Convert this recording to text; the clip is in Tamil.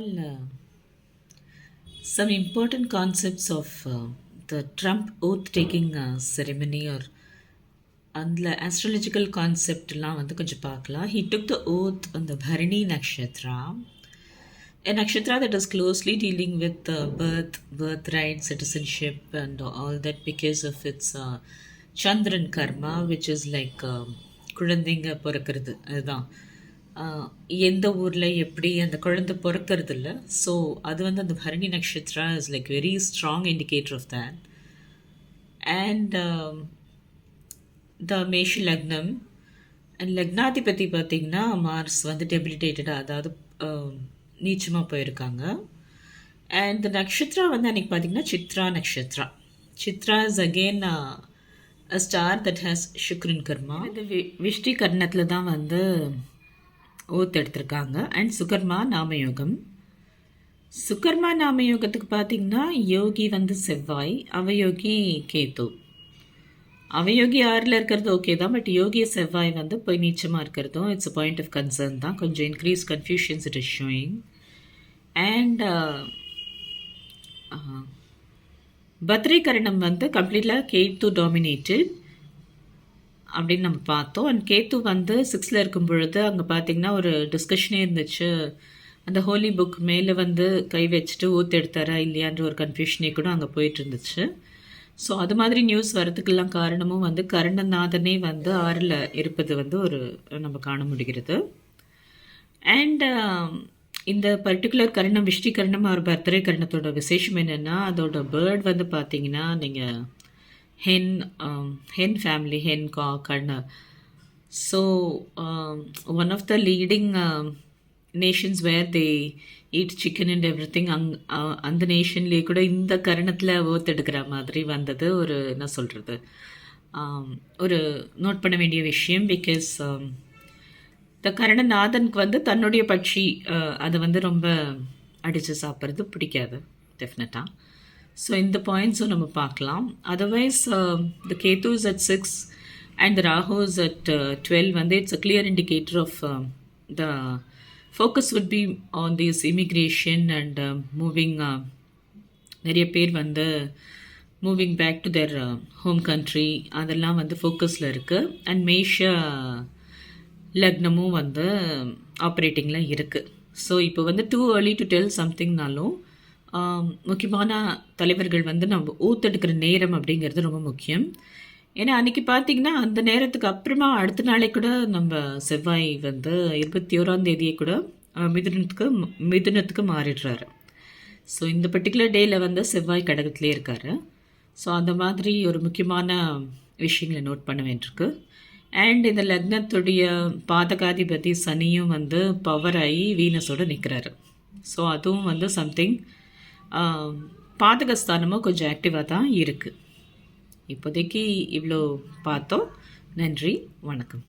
all uh, some important concepts of uh, the Trump oath taking uh, ceremony or அதில் astrological கான்செப்ட்லாம் வந்து கொஞ்சம் பார்க்கலாம் he took the oath on the Bharani Nakshatra a nakshatra that is closely dealing with uh, birth birthright citizenship and all that because of its uh, chandran karma which is like uh, குழந்தைங்க பிறக்கிறது அதுதான் ஆஹ் எந்த ஊரில் எப்படி அந்த குழந்தை பிறக்கிறது இல்லை ஸோ அது வந்து அந்த Bharani Nakshatra is like very strong indicator of that and the Mesha Lagnam and லக்னாதிபதி பார்த்திங்கன்னா மார்ஸ் வந்து டெபிலிட்டேட்டடாக அதாவது um, நீச்சமாக போயிருக்காங்க. அண்ட் த நக்ஷத்ரா வந்து அன்றைக்கி பார்த்தீங்கன்னா Chitra Nakshatra Chitra is again a star that has Shukran karma இந்த வி விஷ்டி கர்ணத்தில் தான் வந்து ஓத் எடுத்திருக்காங்க அண்ட் சுகர்மா நாமயோகம். சுகர்மா நாமயோகத்துக்கு பார்த்தீங்கன்னா யோகி வந்து செவ்வாய் அவயோகி கேது. அவயோகி ஆறில் இருக்கிறது? ஓகே தான். பட் யோகி செவ்வாய் வந்து போய் நீச்சமாக இருக்கிறதும் இட்ஸ் பாயிண்ட் ஆஃப் கன்சர்ன் தான். கொஞ்சம் increase confusions it is showing and Bhadrakaranam வந்து கம்ப்ளீட்டாக கேத்து டாமினேட்டட் அப்படின்னு நம்ம பார்த்தோம். அண்ட் கேத்து வந்து சிக்ஸில் இருக்கும் பொழுது அங்கே பார்த்தீங்கன்னா ஒரு டிஸ்கஷனே இருந்துச்சு. அந்த ஹோலி புக் மேலே வந்து கை வச்சுட்டு ஊத்து எடுத்தாரா இல்லையான்ற ஒரு கன்ஃபியூஷனே கூட அங்கே போயிட்டு இருந்துச்சு. ஸோ அது மாதிரி நியூஸ் வரதுக்கெல்லாம் காரணமும் வந்து கருணநாதனே வந்து ஆறில் இருப்பது வந்து ஒரு நம்ம காண முடிகிறது. அண்ட் um, இந்த பர்டிகுலர் கருணம் விஷ்டி கருணம் அவர் பர்த்டே கருணத்தோட விசேஷம் என்னென்னா அதோட பேர்ட் வந்து பார்த்தீங்கன்னா நீங்கள் ஹென் ஹென் ஃபேமிலி ஹென் கா கர்ண so one of the leading nations where they eat chicken and everything அங் அந்த நேஷன்லேயே கூட இந்த கரணத்தில் ஓத்தெடுக்கிற மாதிரி வந்தது ஒரு என்ன சொல்கிறது um, ஒரு நோட் பண்ண வேண்டிய விஷயம் பிகாஸ் த um, கரணநாதனுக்கு வந்து தன்னுடைய பட்சி uh, அதை வந்து ரொம்ப அடித்து சாப்பிட்றது பிடிக்காது டெஃபினட்டாக ஸோ இந்த பாயிண்ட்ஸும் நம்ம பார்க்கலாம். Otherwise the Ketus at six and the Rahus at twelve வந்து it's a clear indicator of the focus would be on this immigration and moving நிறைய பேர் வந்து moving back to their home country அதெல்லாம் வந்து ஃபோக்கஸில் இருக்குது அண்ட் மேஷா லக்னமும் வந்து ஆப்ரேட்டிங்கில் இருக்குது ஸோ இப்போ வந்து டூ ஏர்லி டு டெல் சம்திங்னாலும் முக்கியமான தலைவர்கள் வந்து நம்ம ஊத்தெடுக்கிற நேரம் அப்படிங்கிறது ரொம்ப முக்கியம். ஏன்னா அன்றைக்கி பார்த்திங்கன்னா அந்த நேரத்துக்கு அப்புறமா அடுத்த நாளே கூட நம்ம செவ்வாய் வந்து இருபத்தி ஓராம் தேதியை கூட மிதுனத்துக்கு மிதுனத்துக்கு மாறிடுறாரு. ஸோ இந்த பர்டிகுலர் டேயில் வந்து செவ்வாய் கடகத்திலே இருக்கார். ஸோ அந்த மாதிரி ஒரு முக்கியமான விஷயங்களை நோட் பண்ண வேண்டியிருக்கு. அண்ட் இந்த லக்னத்துடைய பாதகாதிபதி சனியும் வந்து பவர் ஆகி வீனஸோடு நிற்கிறாரு ஸோ அதுவும் வந்து சம்திங் பாதகஸ்தானமும் கொஞ்சம் ஆக்டிவாக தான் இருக்குது இப்போதைக்கு இவ்வளோ பார்த்தோம். நன்றி வணக்கம்.